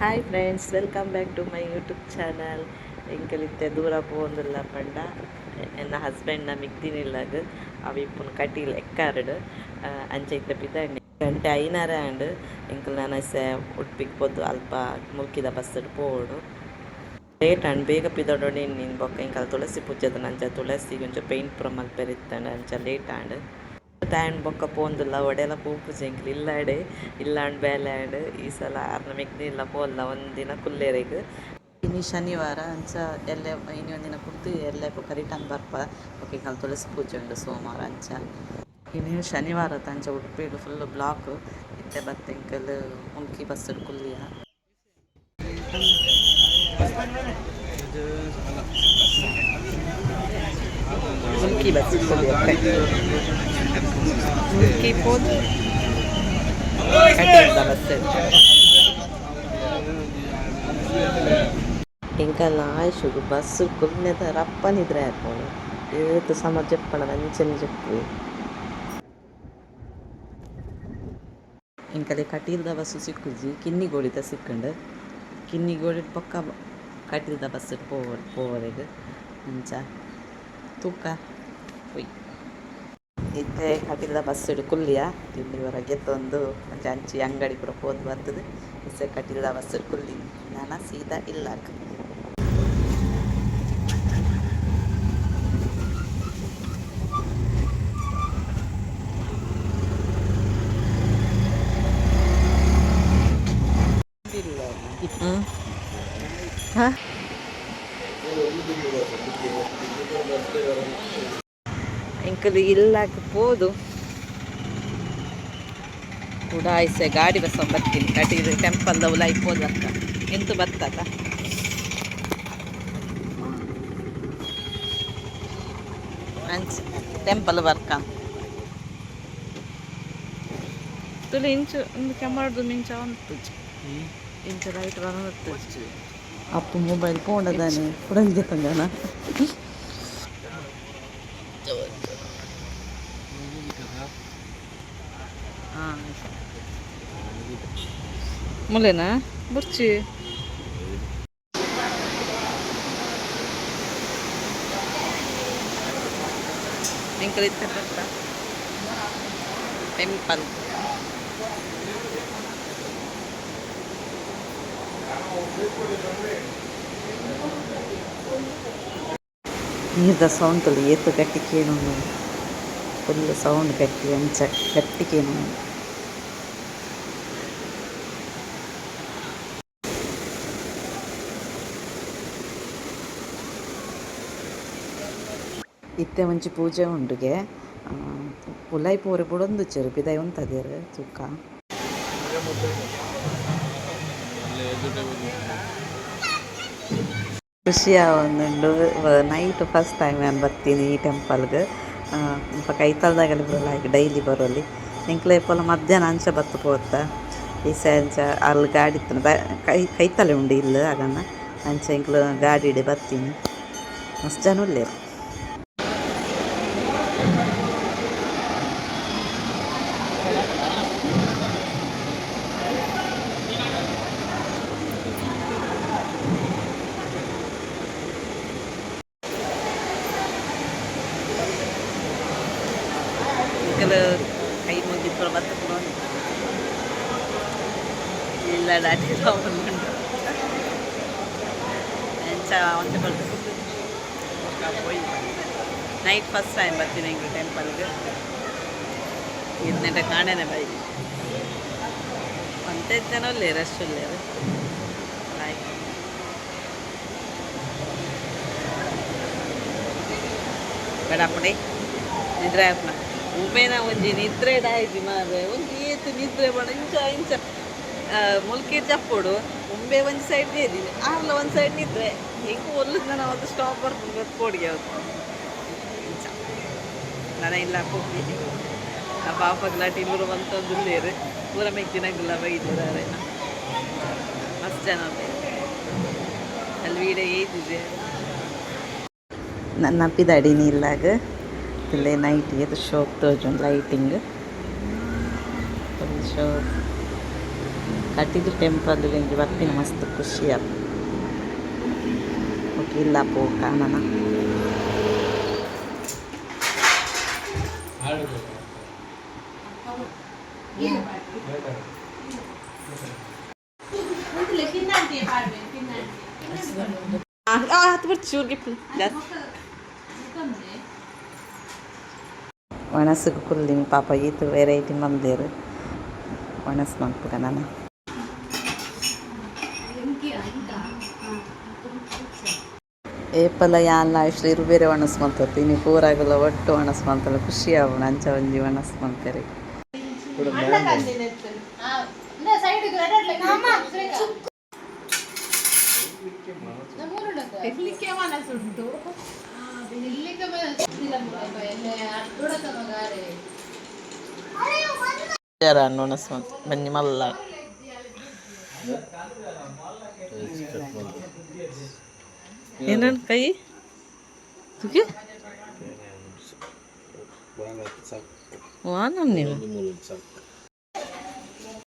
Hi friends welcome back to my YouTube channel ಎಂಕಲಿತ್ತೆ ದೂರ ಪೋಂದಿಲ್ಲ ಪಂಡ. ಎನ್ನ ಹಸ್ಬೆಂಡ್ನ ಮಿಗ್ದಿನಿಲ್ಲಾಗ ಅವ ಇಪ್ಪುನ ಕಟೀಲ್ ಎಕ್ಕಾರಡು. ಅಂಚೆ ಇತ್ತ ಪಿದಾಂಡೆ ಗಂಟೆ ಐನಾರ ಆಂಡ್ ಎಂಕಲ್ ನಾನು ಸೆ ಉಡ್ಪಿಗೆ ಪೋದು ಅಲ್ಪ ಮುಲ್ಕಿದ ಬಸ್ಸಡ್ ಪೋಡು ಲೇಟ್ ಅಂಡ್ ಬೇಗ ಪಿದೊಡೊಡೆ ನೀನು ಬೊಕ್ಕ ಇಂಕಲ್ ತುಳಸಿ ಪೂಜೆದ ನಂಚ ತುಳಸಿ ಕೊಂಚ ಪೇಂಟ್ ಪುರ ಮಲ್ಪೆರಿತ್ತಂಡ ಅಂಚ ಲೇಟ್ ಆಂಡ್ ಟ್ಯಾಂಡ್ ಬೊಕ್ಕ ಪೋಂದುಲ್ಲ ಒಡೆಲ ಪೂಪುಜೆ ಎಂಕ್ಲು ಇಲ್ಲಾಡೆ ಇಲ್ಲಾಂಡ್ ಬೇಲಾಂಡ್ ಈ ಸಲ ಆರ್ನ ಇಲ್ಲ ಪೋಲ್ಲ ಒಂದಿನ ಕುಲ್ಲೇರೆಗ್ ಇನ್ನು ಶನಿವಾರ ಅಂಚ ಎಲ್ಲೆ ಇನಿ ಒಂದಿನ ಕುಡ್ದು ಎಲ್ಲೆ ಬೊಕ್ಕ ರಿಟರ್ನ್ ಬರ್ಪ. ಓಕೆ ಕಾಲ ತುಳಸಿ ಪೂಜೆ ಉಂಡು ಸೋಮವಾರ ಅಂಚ. ಇನ್ನು ಶನಿವಾರ ಅಂಚ ಉಡುಪಿಡು ಫುಲ್ ಬ್ಲಾಕ್ ಇತ್ತೆ ಬತ್ತೆ ಉಂಕಿ ಮುಲ್ಕಿ ಬಸ್ಸಡ್ ಕುಲ್ಲಿಯ Mulki bus ಮುಲ್ಕಿ ಪೋದು ಕಟ್ಟಿದ ಬಸ್ ఇంకా లాస్ట్కు బస్సు కున్నెత రప్పనిద్ర అయిపోను ఏత సమ చెప్పన మంచిని చెప్పు ಇಂಕಲೆ ಕಟೀಲ್ದ ಬಸ್ಸು ಸಿಕ್ಕುಜಿ ಕಿನ್ನಿ ಗೋಳಿತ ಸಿಕ್ಕಂಡು ಕಿನ್ನಿ ಗೋಳಿ ಪಕ್ಕ ಕಟೀಲ್ದ ಬಸ್ ಪೋ ಪೋವರೆಗ್ ಅಂಚ ತೂಕ ಹೊಯ್ ಇತ್ತೆ ಕಟೀಲ ಬಸ್ ಇಡು ಕುಲ್ಲಿಯ ತಿಂಡಿ ಹೊರಗೆ ತಂದು ಅಂಚ ಅಂಚಿ ಅಂಗಡಿ ಪೂರ ಹೋದ್ ಬರ್ತದೆ. ಕಟೀಲ ಬಸ್ ಇಡು ಕುಲ್ಲಿ ನಾನು ಸೀದಾ ಇಲ್ಲ ಹ್ಮ್. ಹಾ? ಎಂಕಲ್ ಇಲ್ಲಾಕ ಪೋದು ಐಸೆ ಗಾಡಿ ಬಸ್ ಬರ್ತೀನಿ. ಕಟ್ಟಿದ್ರೆ ಟೆಂಪಲ್ ಉಲ ಇಪ್ಪೋದು ಅಕ್ಕ. ಎಂತು ಬರ್ತದ? ಟೆಂಪಲ್ ಬರ್ಕ. ತುಳು ಇಂಚು, ಒಂದು ಕೆಮ್ಮಡ್ದು ಮಿಂಚ ಒಂದು ಇಂಚ ಲೈಟ್ ಬರೋದು ಅಪ್ಪ ಮೊಬೈಲ್ ಪೋಂಡದಾನೆ ಇದೆ ತಂಗನ ಮುಲೆನಾ ಬುರ್ಚಿ ಎಂಕಲಿತ್ತ ಟೆಂಪಲ್ ನೀರ್ದ ಸೌಂಡ್ ತುಳು ಏತು ಗಟ್ಟಿ ಕೇನು ಫುಲ್ ಸೌಂಡ್ ಗಟ್ಟಿ ಅಂಚ ಗಟ್ಟಿ ಕೇನು ಇತ್ತೆ ಒಂಚಿ ಪೂಜೆ ಉಂಡುಗೆ ಉಲೈ ಪೋರೆ ಬುಡೊಂದು ಚೆರು ಪಿದೈ ಉಂತದೇರು ಸುಕ್ಕ ಖುಷಿ ಆವೊಂದುಂಡು ನೈಟ್ ಫಸ್ಟ್ ಟೈಮ್ ನಾನು ಬರ್ತೀನಿ ಈ ಟೆಂಪಲ್ಗೆ ಇಂಪ ಕೈತಲ್ದಾಗಲಿ ಬರೋಲ್ಲ ಈಗ ಡೈಲಿ ಬರೋಲ್ಲಿ ಎಂಕ್ಲೆ ಪೋಲ ಮಧ್ಯಾಹ್ನ ಅಂಚ ಬತ್ತು ಪೋತ. ಈಸ ಅಂಚ ಅಲ್ಲಿ ಗಾಡಿ ಇತ್ತನ ಕೈ ಕೈತಲೆ ಉಂಡು ಇಲ್ಲ ಆಗನ್ನ ಅಂಚ ಎಂಕ್ಲು ಗಾಡಿ ಇಡಿ ಬರ್ತೀನಿ. ಮಸ್ತ್ ಜನ ಉಳ್ಳೇರು ಕೈ ಮುಗಿದ್ಕೊಂಡು ಬರ್ತಕೊಂಡು ಇಲ್ಲ ಡಾಟಿ ಬಂದ್ಕೊಂಡು ಅಂತ ಬರ್ತದೆ ನೈಟ್ ಫಸ್ಟ್ ಟೈಮ್ ಬರ್ತೀನಿ ಹೆಂಗೆ ಟೆಂಪಲ್ಗೆ ಇದನ್ನೆಲ್ಲ ಕಾಣೇನೆ ಬೈ ಅಂತ ಜನ ಒಳ್ಳೆ ರಶ್ ಒಳ್ಳೆ ಆಯ್ತು ಬೇಡ ಪಡಿ. ನಿದ್ರೆ ಆಯ್ತು ಉಮೇನ ಒಂಜಿ ನಿದ್ರೆ ಡಾಯ್ಜಿ ಮಾರ್ರೆ. ಒಂಜಿ ಏತು ನಿದ್ರೆ ಬಣ ಇಂಚ ಇಂಚ. ಮುಲ್ಕಿ ಚಪ್ಪುಡು ಉಂಬೆ ಒಂದು ಸೈಡ್ ದೇದಿ ಆರ್ಲ ಒಂದು ಸೈಡ್ ನಿದ್ರೆ. ಹೆಂಗೆ ಒಲ್ಲದ ನಾನು ಒಂದು ಸ್ಟಾಪ್ ಬರ್ತದೆ ಗೊತ್ತು ಕೋಡಿಗೆ ಅವತ್ತು ನಾನು ಇಲ್ಲ ಹೋಗಿ ಆ ಪಾಪ ಗಲಾಟಿ ಬಂತಂದು ಬೇರೆ. ಪೂರ ಮೆಕ್ಕಿನಾಗಿಲ್ಲ ಬೈದಿದ್ದಾರೆ ಮಸ್ತ್ ಜನ ಅಲ್ಲಿ ವೀಡಿಯೋ ಏತಿದೆ ನನ್ನ ಅಪ್ಪಿದಾಡಿನಿ ಇಲ್ಲಾಗ. ಇಲ್ಲೇ ನೈಟ್ ಇದು ಶೋಪ್ ತೋಜುಂಡು lighting full show Kateel temple ಇಂಜಿ ಬರ್ಪಿನ ಮಸ್ತ್ ಖುಷಿ ಆಪ್ ಓಕೆ ಇಲ್ಲ ಪೋ ಕಾಣನ ಹತ್ತು ಬರ್ತಿ ಚೂರ್ಗೆ ಒಣಸುಗು ಕುಲ್ಲಿಂಗ್ ಪಾಪ ಈತು ವೆರೈಟಿ ಮಂದಿರು ಒಣಸ್ ಮಾಡ್ಬೇಕ ನಾನು ಏಪಲ ಯಾಲ್ಲ ಇಷ್ಟು ಬೇರೆ ಒಣಸ್ ಮಲ್ತತ್ತು ಇನ್ನು ಪೂರಾಗಲ್ಲ ಒಟ್ಟು ಒಣಸ್ ಮಾಡ್ತಲ್ಲ ಖುಷಿ ಆಗೋಣ ಅಂಚ ಒಂಜಿ ಒಣಸ್ ಮಾಡ್ತಾರೆ ಮನಸ್ಸುಂಟು ಇಲ್ಲಿಗೆ ನೋನಸ್ ಬನ್ನಿ ಮಲ್ಲ ಏನನ್ ಕೈ ತುಗೆ ವಾನಮ್ ನೀವು